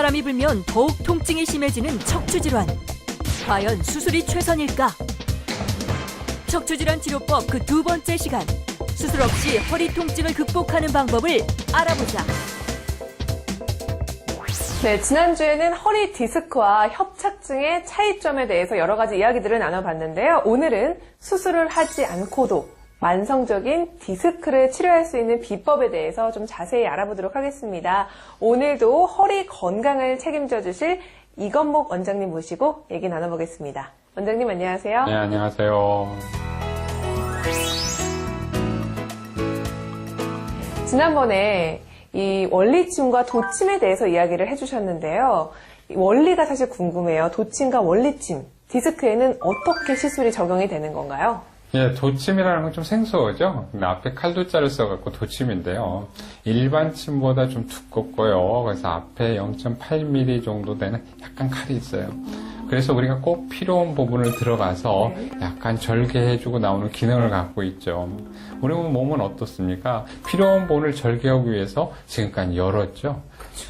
찬바람이 불면 더욱 통증이 심해지는 척추질환. 과연 수술이 최선일까? 척추질환 치료법 그 두 번째 시간. 수술 없이 허리 통증을 극복하는 방법을 알아보자. 네, 지난주에는 허리 디스크와 협착증의 차이점에 대해서 여러 가지 이야기들을 나눠봤는데요. 오늘은 수술을 하지 않고도 만성적인 디스크를 치료할 수 있는 비법에 대해서 좀 자세히 알아보도록 하겠습니다. 오늘도 허리 건강을 책임져 주실 이건목 원장님 모시고 얘기 나눠보겠습니다. 원장님 안녕하세요. 네, 안녕하세요. 지난번에 이 원리침과 도침에 대해서 이야기를 해주셨는데요. 이 원리가 사실 궁금해요. 도침과 원리침, 디스크에는 어떻게 시술이 적용이 되는 건가요? 예, 도침이라는 건 좀 생소하죠? 근데 앞에 칼도자를 써갖고 도침인데요. 일반 침보다 좀 두껍고요. 그래서 앞에 0.8mm 정도 되는 약간 칼이 있어요. 그래서 우리가 꼭 필요한 부분을 들어가서 약간 절개해주고 나오는 기능을 갖고 있죠. 우리 몸은 어떻습니까? 필요한 부분을 절개하기 위해서 지금까지 열었죠.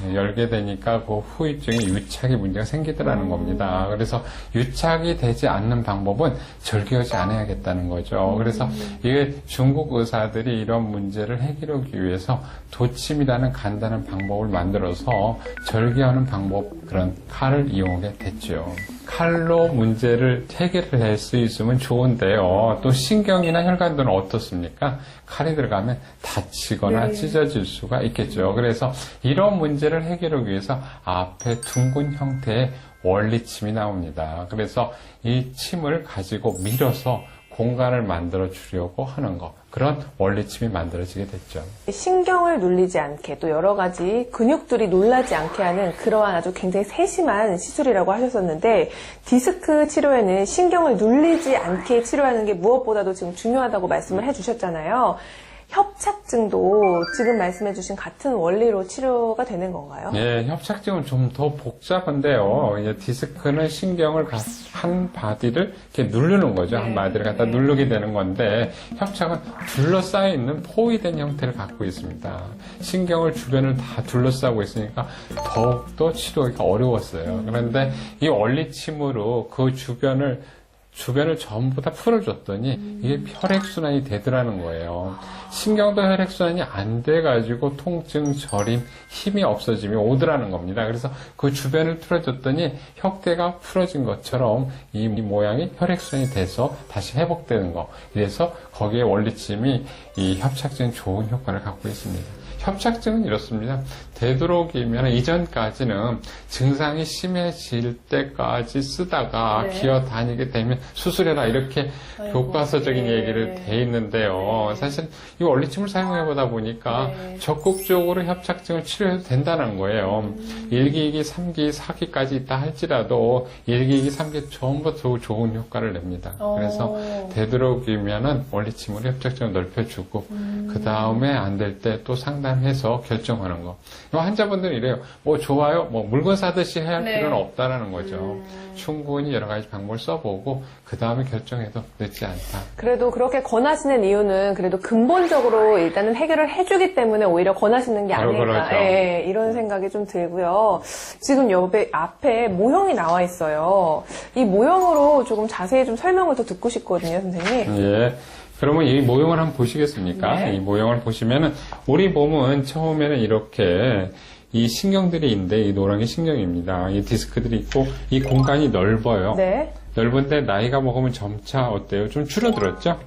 예, 열게 되니까 그 후유증이 유착이 문제가 생기더라는 겁니다. 그래서 유착이 되지 않는 방법은 절개하지 않아야겠다는 거죠. 그래서 이게 중국 의사들이 이런 문제를 해결하기 위해서 도침이라는 간단한 방법을 만들어서 절개하는 방법 그런 칼을 이용하게 됐죠. 칼로 문제를 해결을 할 수 있으면 좋은데요. 또 신경이나 혈관들은 어떻습니까? 칼이 들어가면 다치거나 네. 찢어질 수가 있겠죠. 그래서 이런 문제를 해결하기 위해서 앞에 둥근 형태의 원리침이 나옵니다. 그래서 이 침을 가지고 밀어서 공간을 만들어 주려고 하는 거. 그런 원리침이 만들어지게 됐죠. 신경을 눌리지 않게 또 여러 가지 근육들이 놀라지 않게 하는 그러한 아주 굉장히 세심한 시술이라고 하셨었는데 디스크 치료에는 신경을 눌리지 않게 치료하는 게 무엇보다도 지금 중요하다고 말씀을 해주셨잖아요. 협착증도 지금 말씀해주신 같은 원리로 치료가 되는 건가요? 예, 협착증은 좀 더 복잡한데요. 이제 디스크는 신경을 가- 한 바디를 이렇게 누르는 거죠. 한 바디를 갖다 누르게 되는 건데 협착은 둘러싸여 있는 포위된 형태를 갖고 있습니다. 신경을 주변을 다 둘러싸고 있으니까 더욱더 치료하기가 어려웠어요. 그런데 이 원리침으로 그 주변을 주변을 전부 다 풀어줬더니 이게 혈액순환이 되더라는 거예요. 신경도 혈액순환이 안 돼가지고 통증, 저림, 힘이 없어짐이 오더라는 겁니다. 그래서 그 주변을 풀어줬더니 혁대가 풀어진 것처럼 이 모양이 혈액순환이 돼서 다시 회복되는 거. 그래서 거기에 원리침이 이 협착증에 좋은 효과를 갖고 있습니다. 협착증은 이렇습니다. 되도록이면 이전까지는 증상이 심해질 때까지 쓰다가 네. 기어 다니게 되면 수술해라 이렇게 아이고, 교과서적인 네. 얘기를 돼 있는데요. 사실 이 원리침을 사용해 보다 보니까 네. 적극적으로 협착증을 치료해도 된다는 거예요. 음. 1기, 2기, 3기, 4기까지 있다 할지라도 1기, 2기, 3기 전부 더 좋은 효과를 냅니다. 어. 그래서 되도록이면은 원리침으로 협착증을 넓혀주고 음. 그 다음에 안 될 때 또 상담 해서 결정하는 거. 이 환자분들은 이래요. 뭐 좋아요. 뭐 물건 사듯이 해야 할 네. 음. 필요는 없다라는 거죠. 충분히 여러 가지 방법을 써보고 그 다음에 결정해도 늦지 않다. 그래도 그렇게 권하시는 이유는 그래도 근본적으로 일단은 해결을 해주기 때문에 오히려 권하시는 게 아닐까 그러죠. 예, 이런 생각이 좀 들고요. 지금 옆에 앞에 모형이 나와 있어요. 이 모형으로 조금 자세히 좀 설명을 더 듣고 싶거든요, 선생님. 예. 그러면 이 모형을 한번 보시겠습니까? 네. 이 모형을 보시면은 우리 몸은 처음에는 이렇게 이 신경들이 있는데 이 노란 게 신경입니다. 이 디스크들이 있고 이 공간이 넓어요. 네. 넓은데 나이가 먹으면 점차 어때요? 좀 줄어들었죠?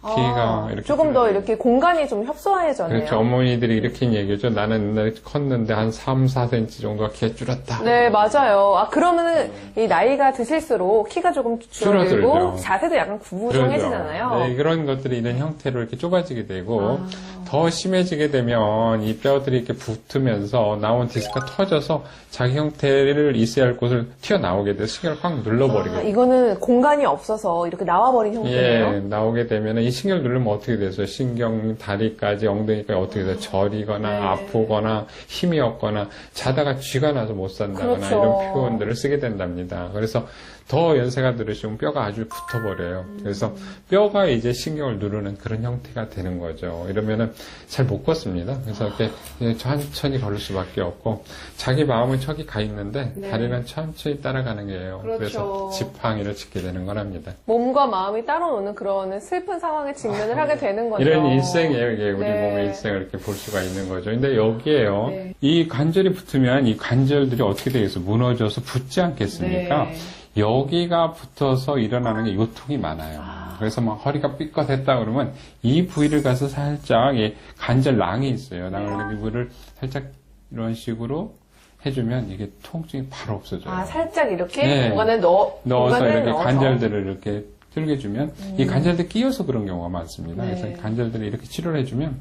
키가 아, 이렇게 조금 더. 이렇게 공간이 좀 협소해졌네요. 그렇죠. 어머니들이 이렇게 얘기하죠. 나는 옛날에 컸는데 한 3, 4cm 정도가 키가 줄었다. 네, 맞아요. 아, 그러면은 이 나이가 드실수록 키가 조금 줄어들고 줄어들죠. 자세도 약간 구부정해지잖아요. 네, 그런 것들이 이런 형태로 이렇게 좁아지게 되고 아. 더 심해지게 되면 이 뼈들이 이렇게 붙으면서 나온 디스크가 터져서 자기 형태를 있어야 할 곳을 튀어나오게 돼서 신경을 확 눌러버리게 아, 돼요. 이거는 공간이 없어서 이렇게 나와버린 형태네요. 예, 나오게 되면 이 신경을 누르면 어떻게 돼서 신경 다리까지 엉덩이까지 어떻게 돼서 저리거나 네. 아프거나 힘이 없거나 자다가 쥐가 나서 못 산다거나 그렇죠. 이런 표현들을 쓰게 된답니다. 그래서 더 연세가 들으시면 뼈가 아주 붙어버려요. 그래서 뼈가 이제 신경을 누르는 그런 형태가 되는 거죠. 이러면은 잘 못 걷습니다. 그래서 이렇게 천천히 걸을 수밖에 없고 자기 마음은 저기 가 있는데 네. 다리는 천천히 따라가는 게예요. 그렇죠. 그래서 지팡이를 짚게 되는 거랍니다. 몸과 마음이 따로 노는 그런 슬픈 상황에 직면을 하게 되는 거죠. 이런 일생이에요. 이게 우리 네. 몸의 일생을 이렇게 볼 수가 있는 거죠. 근데 여기에요. 네. 이 관절이 붙으면 이 관절들이 어떻게 되겠어? 무너져서 붙지 않겠습니까? 네. 여기가 붙어서 일어나는 게 요통이 많아요. 그래서 막 허리가 삐끗했다 그러면 이 부위를 가서 살짝 이 관절 낭이 있어요. 낭을 부분을 살짝 이런 식으로 해주면 이게 통증이 바로 없어져요. 아, 살짝 이렇게 네. 공간에 넣어, 넣어서 이렇게 넣어서. 관절들을 이렇게 들게주면 이 관절들 끼어서 그런 경우가 많습니다. 네. 그래서 관절들을 이렇게 치료를 해주면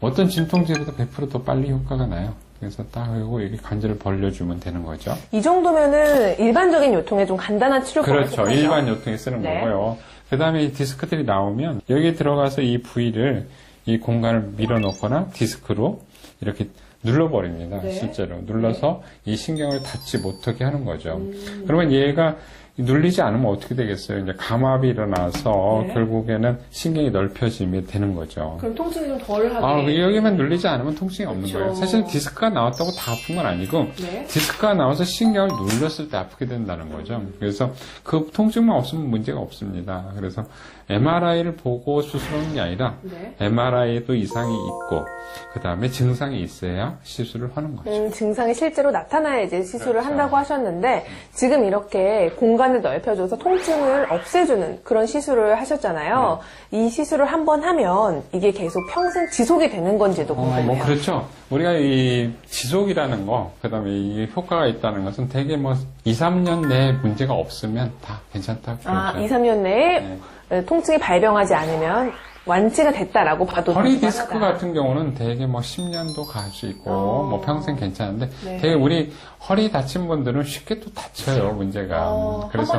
어떤 진통제보다 100%더 빨리 효과가 나요. 그래서 딱 하고 이렇게 관절을 벌려주면 되는 거죠. 이 정도면은 일반적인 요통에 좀 간단한 치료법을 그렇죠. 일반 요통에 쓰는 네. 거고요. 그 다음에 이 디스크들이 나오면 여기 들어가서 이 부위를 이 공간을 밀어넣거나 디스크로 이렇게 눌러버립니다. 네. 실제로 눌러서 이 신경을 닿지 못하게 하는 거죠. 음. 그러면 얘가 눌리지 않으면 어떻게 되겠어요? 이제 감압이 일어나서 네. 결국에는 신경이 넓혀지게 되는 거죠. 그럼 통증이 좀 덜 하게. 아, 여기만 눌리지 않으면 통증이 없는 그렇죠. 거예요. 사실 디스크가 나왔다고 다 아픈 건 아니고 네. 디스크가 나와서 신경을 눌렸을 때 아프게 된다는 거죠. 그래서 그 통증만 없으면 문제가 없습니다. 그래서 MRI를 보고 수술하는 게 아니라 네. MRI에도 이상이 있고 그 다음에 증상이 있어야 시술을 하는 거죠. 음, 증상이 실제로 나타나야 이제 시술을 그렇죠. 한다고 하셨는데 지금 이렇게 공간을 넓혀줘서 통증을 없애주는 그런 시술을 하셨잖아요. 네. 이 시술을 한 번 하면 이게 계속 평생 지속이 되는 건지도 어, 궁금해요. 뭐 그렇죠. 우리가 이 지속이라는 거, 그 다음에 이 효과가 있다는 것은 되게 뭐 2, 3년 내에 문제가 없으면 다 괜찮다고 아, 그러죠. 2, 3년 내에 네. 통 증이 발병하지 않으면 완치가 됐다라고 봐도 허리. 디스크 같은 경우는 되게 뭐 10년도 갈 수 있고 어. 뭐 평생 괜찮은데 네. 되게 우리 허리 다친 분들은 쉽게 또 다쳐요 문제가 어, 그래서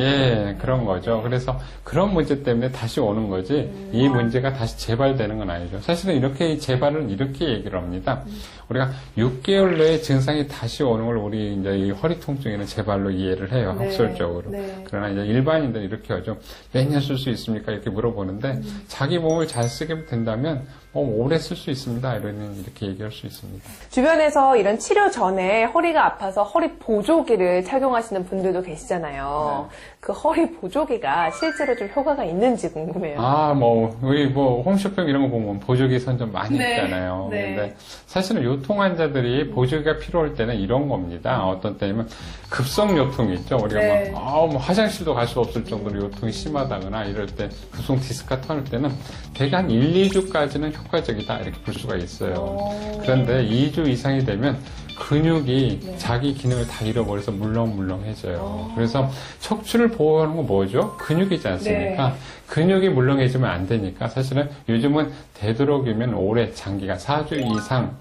예 그런 거죠 그래서 그런 문제 때문에 다시 오는 거지 음. 이 문제가 다시 재발되는 건 아니죠 사실은 이렇게 재발은 이렇게 얘기를 합니다 음. 우리가 6개월 내에 증상이 다시 오는 걸 우리 이제 이 허리 통증에는 재발로 이해를 해요 네. 학술적으로 네. 그러나 이제 일반인들은 이렇게 하죠. 몇 년 쓸 수 있습니까? 이렇게 물어보는데 음. 자기 몸을 잘 쓰게 된다면 뭐 오래 쓸 수 있습니다. 이러는 이렇게 얘기할 수 있습니다. 주변에서 이런 치료 전에 허리가 아파서 허리 보조기를 착용하시는 분들도 계시잖아요. 네. 그 허리 보조기가 실제로 좀 효과가 있는지 궁금해요. 아, 뭐 우리 뭐 홈쇼핑 이런 거 보면 보조기 선전 많이 네. 있잖아요. 네. 근데 사실은 요통 환자들이 보조기가 필요할 때는 이런 겁니다. 어떤 때면 급성 요통이 있죠. 우리가 네. 막 아, 뭐 화장실도 갈 수 없을 정도로 요통이 심하다거나 이럴 때 급성 디스크가 터질 때는 대개 한 1, 2주까지는 효과 적이다 이렇게 볼 수가 있어요. 오. 그런데 2주 이상이 되면 근육이 네. 자기 기능을 다 잃어버려서 물렁물렁해져요. 어. 그래서 척추를 보호하는 건 뭐죠? 근육이지 않습니까? 네. 근육이 물렁해지면 안 되니까 사실은 요즘은 되도록이면 오래 장기간 4주 이상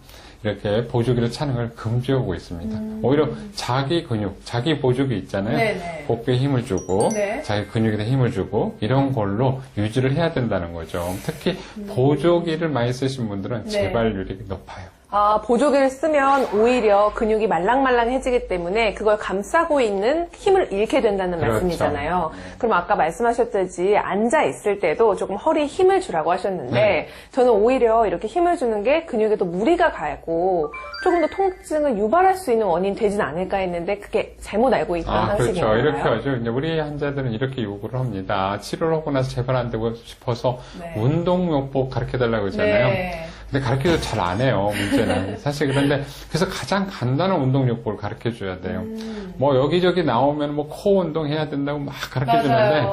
이렇게 보조기를 차는 걸 금지하고 있습니다. 오히려 자기 근육, 자기 보조기 있잖아요. 음. 네네. 복부에 힘을 주고 네. 자기 근육에 힘을 주고 이런 걸로 유지를 해야 된다는 거죠. 특히 음. 보조기를 많이 쓰신 분들은 네. 재발률이 높아요. 아, 보조기를 쓰면 오히려 근육이 말랑말랑해지기 때문에 그걸 감싸고 있는 힘을 잃게 된다는 그렇죠. 말씀이잖아요. 그럼 아까 말씀하셨듯이 앉아 있을 때도 조금 허리에 힘을 주라고 하셨는데 네. 저는 오히려 이렇게 힘을 주는 게 근육에도 무리가 가고 조금 더 통증을 유발할 수 있는 원인 되진 않을까 했는데 그게 잘못 알고 있던 아, 그렇죠. 상식인가요? 이렇게 하죠. 이제 우리 환자들은 이렇게 요구를 합니다. 치료를 하고 나서 재발 안 되고 싶어서 네. 운동요법 가르쳐 달라고 하잖아요. 네. 근데 가르쳐도 잘 안 해요, 문제는. 사실 그런데, 그래서 가장 간단한 운동요법을 가르쳐 줘야 돼요. 음. 뭐 여기저기 나오면 뭐 코 운동 해야 된다고 막 가르쳐 주는데.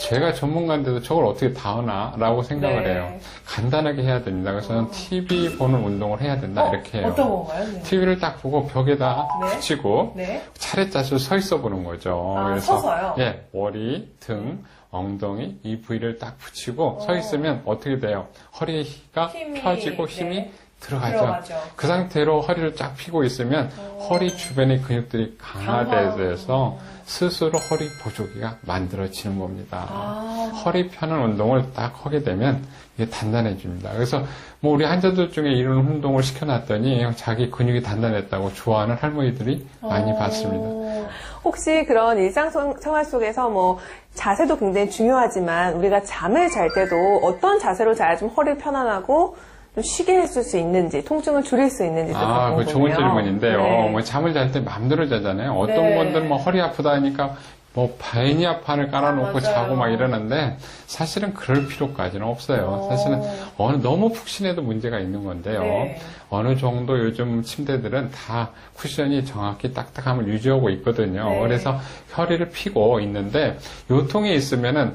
제가 전문가인데도 저걸 어떻게 다 하나? 라고 생각을 네. 해요. 간단하게 해야 됩니다. 그래서 저는 TV 보는 운동을 해야 된다, 이렇게 해요. 어, 어떤 건가요? 네. TV를 딱 보고 벽에다 네. 붙이고, 네. 차례 짜서 서 있어 보는 거죠. 아, 서서요? 예, 머리, 등, 엉덩이 이 부위를 딱 붙이고 서 있으면 어떻게 돼요? 허리가 힘이, 펴지고 힘이 네. 들어가죠. 들어가죠. 그 상태로 허리를 쫙 펴고 있으면 허리 주변의 근육들이 강화돼서 스스로 허리 보조기가 만들어지는 겁니다. 아. 허리 펴는 운동을 딱 하게 되면 이게 단단해집니다. 그래서 뭐 우리 환자들 중에 이런 운동을 시켜놨더니 자기 근육이 단단했다고 좋아하는 할머니들이 많이 어. 봤습니다. 혹시 그런 일상생활 속에서 뭐 자세도 굉장히 중요하지만 우리가 잠을 잘 때도 어떤 자세로 자야 좀 허리 편안하고 좀 쉬게 해줄 수 있는지 통증을 줄일 수 있는지 아, 좀그 좋은. 질문인데요. 네. 뭐 잠을 잘 때 마음대로 자잖아요. 어떤 네. 분들은 뭐 허리 아프다 하니까 뭐 바이니아판을 깔아놓고 맞아요. 자고 막 이러는데 사실은 그럴 필요까지는 없어요. 어. 사실은 어느 너무 푹신해도 문제가 있는 건데요. 네. 어느 정도 요즘 침대들은 다 쿠션이 정확히 딱딱함을 유지하고 있거든요. 네. 그래서 허리를 펴고 있는데 요통이 있으면은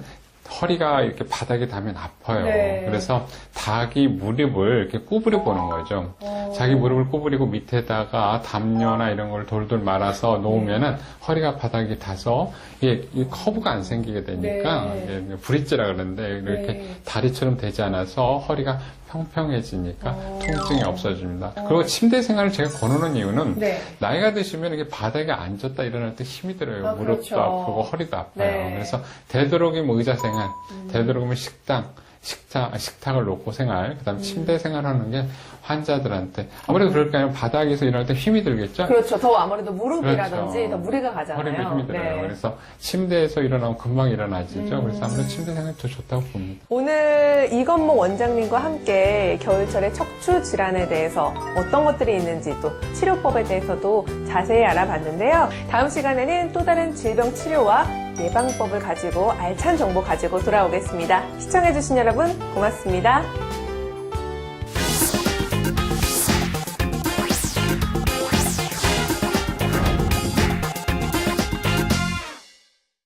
허리가 이렇게 바닥에 닿으면 아파요. 네. 그래서 닭이 무릎을 이렇게 구부려 보는 거죠. 어. 자기 무릎을 구부리고 밑에다가 담요나 이런 걸 돌돌 말아서 놓으면은 허리가 바닥에 닿아서 이게 이 커브가 안 생기게 되니까 네. 브릿지라 그러는데 이렇게 네. 다리처럼 되지 않아서 허리가 평평해지니까 어. 통증이 없어집니다. 그리고 침대 생활을 제가 권하는 이유는 네. 나이가 드시면 이게 바닥에 앉았다 일어날 때 힘이 들어요. 아, 무릎도 그렇죠. 아프고 허리도 아파요. 네. 음. 그래서 되도록이면 의자 생활, 되도록이면 식당, 식탁, 식탁을 놓고 생활, 그 다음에 침대 음. 생활하는 게 환자들한테 아무래도 그럴 거 아니라 바닥에서 일어날 때 힘이 들겠죠? 그렇죠. 더 아무래도 무릎이라든지 그렇죠. 더 무리가 가잖아요. 허리도 힘이 들어요. 네. 그래서 침대에서 일어나면 금방 일어나지죠. 음. 그래서 아무래도 침대 생활이 더 좋다고 봅니다. 오늘 이건모 원장님과 함께 겨울철의 척추 질환에 대해서 어떤 것들이 있는지 또 치료법에 대해서도 자세히 알아봤는데요. 다음 시간에는 또 다른 질병 치료와 예방법을 가지고 알찬 정보 가지고 돌아오겠습니다. 시청해주신 여러분 고맙습니다.